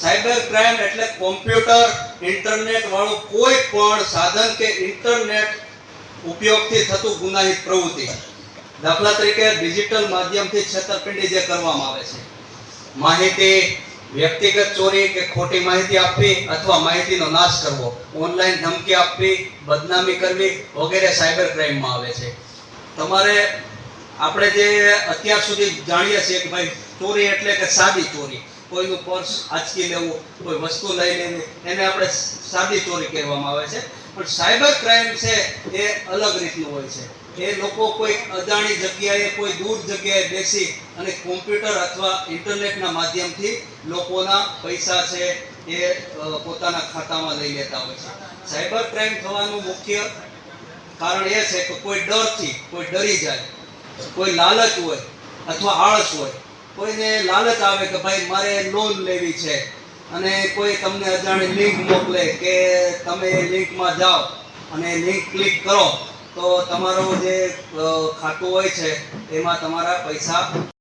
Cyber crime એટલે computer, internet વાળું કોઈ પણ સાધન કે ઇન્ટરનેટ ઉપયોગથી થતું ગુનાહિત પ્રવૃત્તિ. દાખલા તરીકે ડિજિટલ માધ્યમથી છેતરપિંડી જે કરવામાં આવે છે. માહિતી, વ્યક્તિગત ચોરી કે ખોટી માહિતી આપવી અથવા માહિતીનો નાશ કરવો, ઓનલાઈન ધમકી આપવી, બદનામી કરવી વગેરે સાયબર ક્રાઇમમાં આવે છે. તમારે આપણે જે અત્યાર સુધી જાણીએ છીએ કે ભાઈ ચોરી એટલે કે સાદી ચોરી. કોઈનું પર્સ આંચકી લેવું, કોઈ વસ્તુ લઈ લેવી, એને આપણે સાદી ચોરી કહેવામાં આવે છે. પણ સાયબર ક્રાઇમ છે એ અલગ રીતનું હોય છે. એ લોકો કોઈ અજાણી જગ્યાએ, કોઈ દૂર જગ્યાએ બેસી અને કોમ્પ્યુટર અથવા ઇન્ટરનેટના માધ્યમથી લોકોના પૈસા છે એ પોતાના ખાતામાં લઈ લેતા હોય છે. સાયબર ક્રાઇમ થવાનું મુખ્ય કારણ એ છે કે કોઈ ડરથી, કોઈ ડરી જાય, કોઈ લાલચ હોય અથવા આળસ હોય કોઈને લાલચ આવે કે ભાઈ મારે લોન લેવી છે અને કોઈ તમને અજાણી લિંક મોકલે કે તમે લિંકમાં જાઓ અને લિંક ક્લિક કરો, તો તમારું જે ખાતું હોય છે, એમાં તમારા પૈસા